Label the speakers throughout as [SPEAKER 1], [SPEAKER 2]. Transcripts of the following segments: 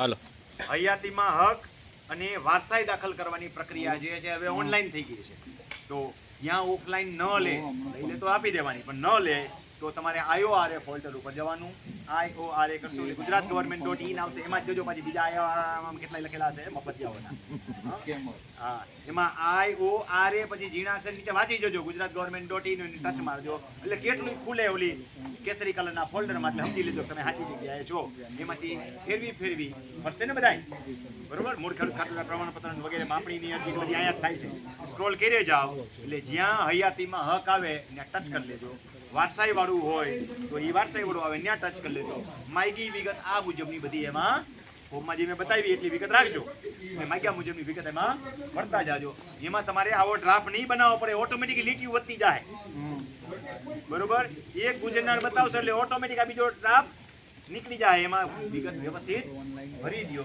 [SPEAKER 1] હાલો.
[SPEAKER 2] હયાતીમાં હક અને વારસાઈ દાખલ કરવાની પ્રક્રિયા જે છે હવે ઓનલાઈન થઈ ગઈ છે. તો જ્યાં ઓફલાઈન ન લે લઈ લે તો આપી દેવાની, પણ ન લે તો તમારે આઈઓઆરએ પોર્ટલ ઉપર જવાનું. આઈઓઆરએ કરશો એટલે ગુજરાત ગવર્મેન્ટ ડોટ ઇન આવશે. એમાં જ જોજો પછી બીજા આઈઓઆર કેટલાય લખેલા હશે મફતિયાઓના. હા? એમાં આઈ ઓ આર એ પછી ઝીણા અક્ષર નીચે વાંચી જજો. Gujarat government dot in touch મારજો. એટલે કેટલું ખુલે ઓલી કેસરી કલરના ફોલ્ડરમાં એટલે સમજી લીધો તમે સાચી જગ્યાએ છો. એમાંથી ફેરવી ફેરવી ફરશે ને બધાય? બરોબર? મૂળ ખેડૂત ખાતું પ્રમાણપત્ર વગેરે માપણીની અરજી બધી અહીંયા જ થાય છે. સ્ક્રોલ કરી જાઓ. એટલે જ્યાં હયાતીમાં હક આવે ત્યાં ટચ કરી લેજો. વારસાઈ વાળું હોય, તો એ વારસાઈ વાળું આવે, ત્યાં ટચ કરી લેજો. માયગી વિગત આ મુજબની બધી એમાં હોમમાં જે મેં બતાવી એટલી વિગત રાખજો. અને માગ્યા મુજબની વિગત એમાં ભરતા જાજો. એમાં તમારે આવો ડ્રાફ્ટ નહીં બનાવવો પડે ઓટોમેટિક લીટીઓ વધતી જાય. બરોબર? એક ગુજરનાર બતાવશે એટલે ઓટોમેટિક આ બીજો ડ્રાફ્ટ નીકળી જાય. એમાં વિગત વ્યવસ્થિત ભરી દો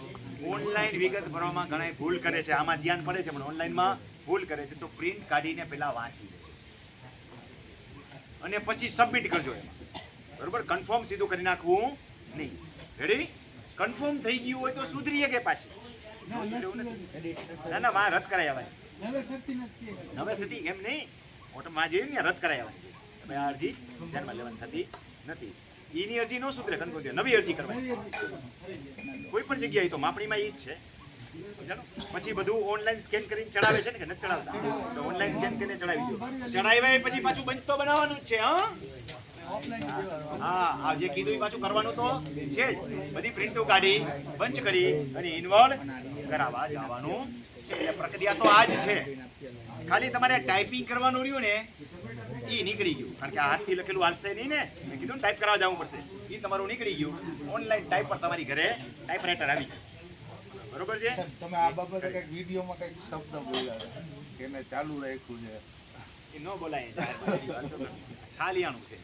[SPEAKER 2] ઓનલાઈન વિગત ભરવામાં ઘણા ભૂલ કરે છે. આમાં ધ્યાન પડે છે, પણ ઓનલાઈનમાં ભૂલ કરે છે. તો પ્રિન્ટ કાઢીને પહેલાં વાંચી લે. અને પછી સબમિટ કરજો એમાં. બરોબર? કન્ફર્મ સીધું કરી નાખવું નહીં. રેડી કન્ફર્મ થઈ ગયું હોય તો સુધરીએ કે પાછી? ના ના માં રદ કરાય આવે નવે સ્થિતિ એમ નહીં? ઓટોમાં જે ને રદ કરાય આવે આ અરજી ધ્યાનમાં લેવાની થતી નથી. એની અરજી ન સુધરે કન્ફર્મ નવી અરજી કરવાની કોઈ પણ જગ્યાએ તો માપણીમાં એ જ છે? પછી બધું ઓનલાઈન સ્કેન કરીને ચડાવે છે ને કે નથી ચડાવતા? તો ઓનલાઈન સ્કેન કરીને ચડાવી દો. ચડાવ્યા પછી પાછું બંચ તો બનાવવાનું જ છે, હા? પ્રક્રિયા તો આ જ. છે. ખાલી તમારે ટાઈપિંગ કરવાનું રહ્યું ને એ નીકળી ગયું. કારણ કે હાથથી લખેલું હાલશે નહીં ને. મેં કીધું ટાઈપ કરાવવા જવું પડશે. એ તમારું નીકળી ગયું. ઓનલાઈન ટાઈપ પર તમારી ઘરે ટાઈપરાઇટર આવી ગયું. બરોબર છે
[SPEAKER 3] તમે આ બાબતે કંઈક વિડીયોમાં કંઈક શબ્દ બોલ્યા એને ચાલુ રાખ્યું છે
[SPEAKER 2] એ ન બોલાય. છાલિયાણું છે?